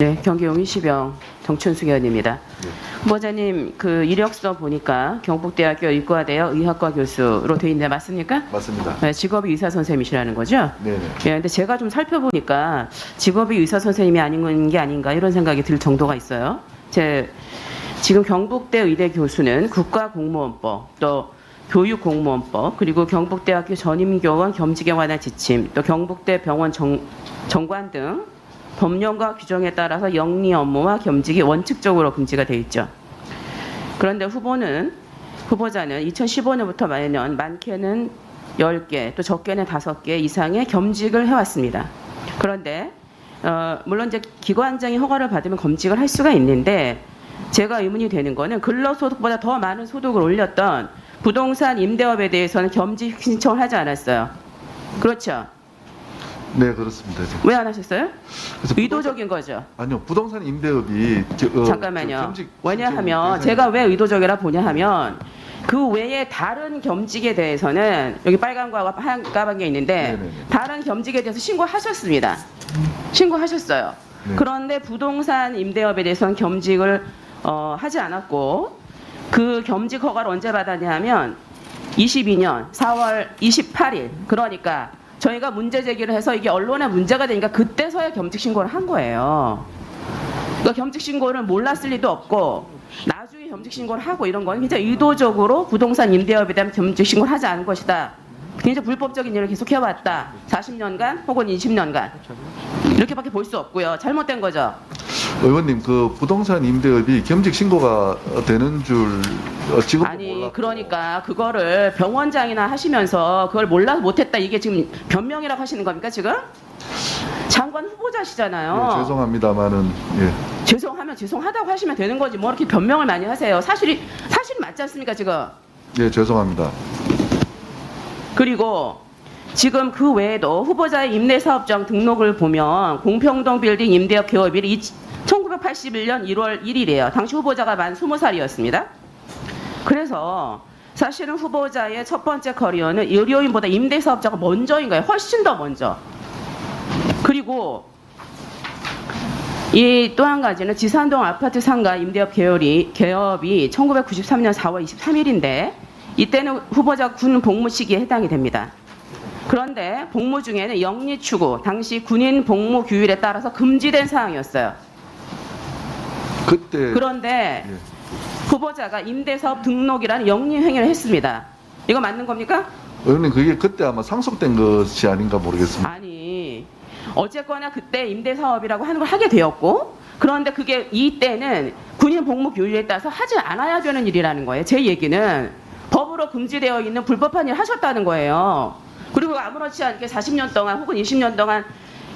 네, 경기 용인시병 정춘숙 의원입니다. 네. 후보자님 그 이력서 보니까 경북대학교 의과대학 의학과 교수로 돼 있는데 맞습니까? 맞습니다. 네, 직업이 의사 선생님이시라는 거죠? 네네. 예, 근데 제가 좀 살펴보니까 직업이 의사 선생님이 아닌 게 아닌가 이런 생각이 들 정도가 있어요. 제 지금 경북대 의대 교수는 국가공무원법 또 교육공무원법 그리고 경북대학교 전임교원 겸직에 관한 지침 또 경북대 병원 정, 정관 등 법령과 규정에 따라서 영리 업무와 겸직이 원칙적으로 금지가 돼 있죠. 그런데 후보는 후보자는 2015년부터 매년 많게는 10개 또 적게는 5개 이상의 겸직을 해왔습니다. 그런데 어, 물론 이제 기관장이 허가를 받으면 검직을 할 수가 있는데 제가 의문이 되는 거는 근로소득보다 더 많은 소득을 올렸던 부동산 임대업에 대해서는 겸직 신청을 하지 않았어요. 그렇죠? 네 그렇습니다. 이제. 왜안 하셨어요? 그래서 의도적인 거죠. 아니요 부동산 임대업이 저, 어, 저 잠깐만요. 겸직 왜냐하면 제가 왜 의도적이라 보냐 하면 그 외에 다른 겸직에 대해서는 여기 빨간 거하고 하얀 게 있는데 네네네. 다른 겸직에 대해서 신고하셨습니다. 신고하셨어요. 네. 그런데 부동산 임대업에 대해서는 겸직을 어, 하지 않았고 그 겸직 허가를 언제 받았냐 하면 22년 4월 28일 그러니까 저희가 문제 제기를 해서 이게 언론에 문제가 되니까 그때서야 겸직 신고를 한 거예요. 그러니까 겸직 신고를 몰랐을 리도 없고 나중에 겸직 신고를 하고 이런 건 굉장히 의도적으로 부동산 임대업에 대한 겸직 신고를 하지 않은 것이다. 굉장히 불법적인 일을 계속 해왔다. 40년간 혹은 20년간 이렇게밖에 볼 수 없고요. 잘못된 거죠. 의원님 그 부동산 임대업이 겸직 신고가 되는 줄 어, 지금 아니 그러니까 그거를 병원장이나 하시면서 그걸 몰라서 못했다 이게 지금 변명이라고 하시는 겁니까 지금? 장관 후보자시잖아요. 예, 죄송합니다만은 예. 죄송하면 죄송하다고 하시면 되는 거지 뭐 이렇게 변명을 많이 하세요. 사실이 사실이 맞지 않습니까 지금? 예 죄송합니다. 그리고 지금 그 외에도 후보자의 임대사업장 등록을 보면 공평동 빌딩 임대업 개업일이 1981년 1월 1일이에요. 당시 후보자가 만 20살이었습니다. 그래서 사실은 후보자의 첫 번째 커리어는 의료인보다 임대사업자가 먼저인 거예요. 훨씬 더 먼저. 그리고 이 또 한 가지는 지산동 아파트 상가 임대업 개업이, 개업이 1993년 4월 23일인데 이때는 후보자 군 복무 시기에 해당이 됩니다. 그런데 복무 중에는 영리 추구, 당시 군인 복무 규율에 따라서 금지된 사항이었어요. 그때 그런데 예. 후보자가 임대사업 등록이라는 영리 행위를 했습니다. 이거 맞는 겁니까? 의원님 그게 그때 아마 상속된 것이 아닌가 모르겠습니다. 아니 어쨌거나 그때 임대사업이라고 하는 걸 하게 되었고 그런데 그게 이때는 군인 복무 규율에 따라서 하지 않아야 되는 일이라는 거예요. 제 얘기는 법으로 금지되어 있는 불법한 일 하셨다는 거예요. 그리고 아무렇지 않게 40년 동안 혹은 20년 동안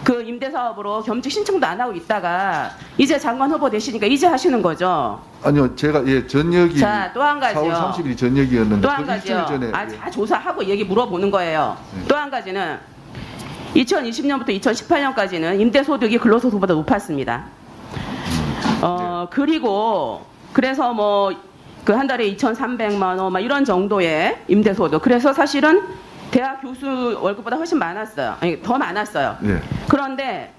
그 임대 사업으로 겸직 신청도 안 하고 있다가 이제 장관 후보 되시니까 이제 하시는 거죠. 아니요 제가 예 전역이 자, 또 한 가지요. 4월 30일이 전역이었는데 또 한그 가지요. 일주일 전에 아, 예. 다 조사하고 얘기 물어보는 거예요. 네. 또 한 가지는 2020년부터 2018년까지는 임대소득이 근로소득보다 높았습니다. 어, 그리고 그래서 뭐 그 한 달에 2,300만 원 막 이런 정도의 임대소득. 그래서 사실은 대학 교수 월급보다 훨씬 많았어요. 아니, 더 많았어요. 예. 그런데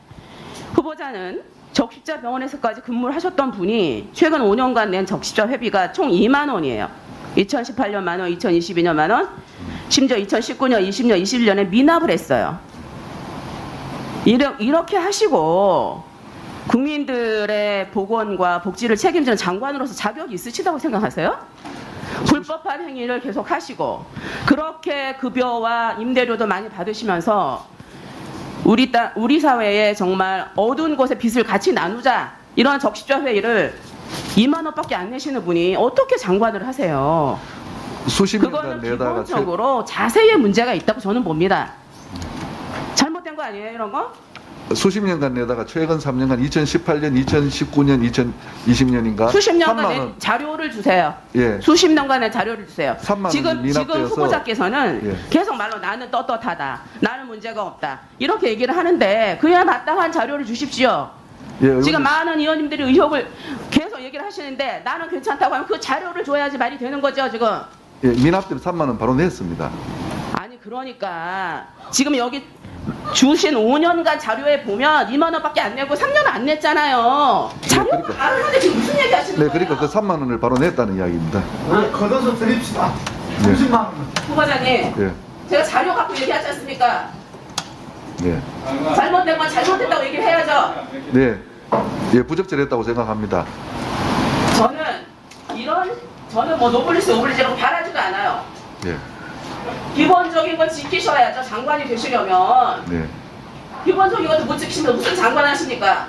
후보자는 적십자 병원에서까지 근무를 하셨던 분이 최근 5년간 낸 적십자 회비가 총 2만 원이에요. 2018년 만 원, 2022년 만 원, 심지어 2019년, 20년, 21년에 미납을 했어요. 이렇게 하시고 국민들의 보건과 복지를 책임지는 장관으로서 자격이 있으시다고 생각하세요? 불법한 행위를 계속 하시고 그렇게 급여와 임대료도 많이 받으시면서 우리 땅, 우리 사회에 정말 어두운 곳에 빚을 같이 나누자 이런 적십자 회의를 2만 원밖에 안 내시는 분이 어떻게 장관을 하세요? 수십 그거는 기본적으로 자세의 문제가 있다고 저는 봅니다. 잘못된 거 아니에요, 이런 거? 수십 년간 내다가 최근 3년간 2018년, 2019년, 2020년인가 수십 년간 3만 낸 원. 자료를 주세요. 예. 수십 년간의 자료를 주세요. 3만 원이 지금 지금 후보자께서는 예. 계속 말로 나는 떳떳하다, 나는 문제가 없다 이렇게 얘기를 하는데 그야 마땅한 자료를 주십시오. 예. 지금 많은 의원님들이 의혹을 계속 얘기를 하시는데 나는 괜찮다고 하면 그 자료를 줘야지 말이 되는 거죠 지금. 예, 때문에 3만 원 바로 냈습니다. 아니 그러니까 지금 여기 주신 5년간 자료에 보면 2만 원밖에 안 내고 3년 안 냈잖아요. 자료가 그러니까. 가능한데 지금 무슨 얘기 하시는 네, 거예요? 그러니까 그 3만 원을 바로 냈다는 이야기입니다. 우리 걷어서 드립시다. 네. 30만 원. 부과장님, 예, 제가 자료 갖고 얘기하지 않습니까? 예, 잘못된 건 잘못됐다고 얘기를 해야죠. 네, 예, 부적절했다고 생각합니다. 저는 이런 저는 뭐 노블리스 오블리지라고 바라지도 않아요. 예, 기본적인 걸 지키셔야죠. 장관이 되시려면 네, 기본적인 것도 못 지키시면 무슨 장관 하십니까?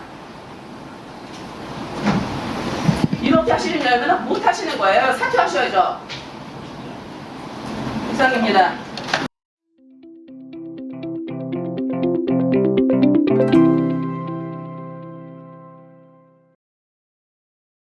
이렇게 하시려면 못 하시는 거예요. 사퇴하셔야죠. 이상입니다.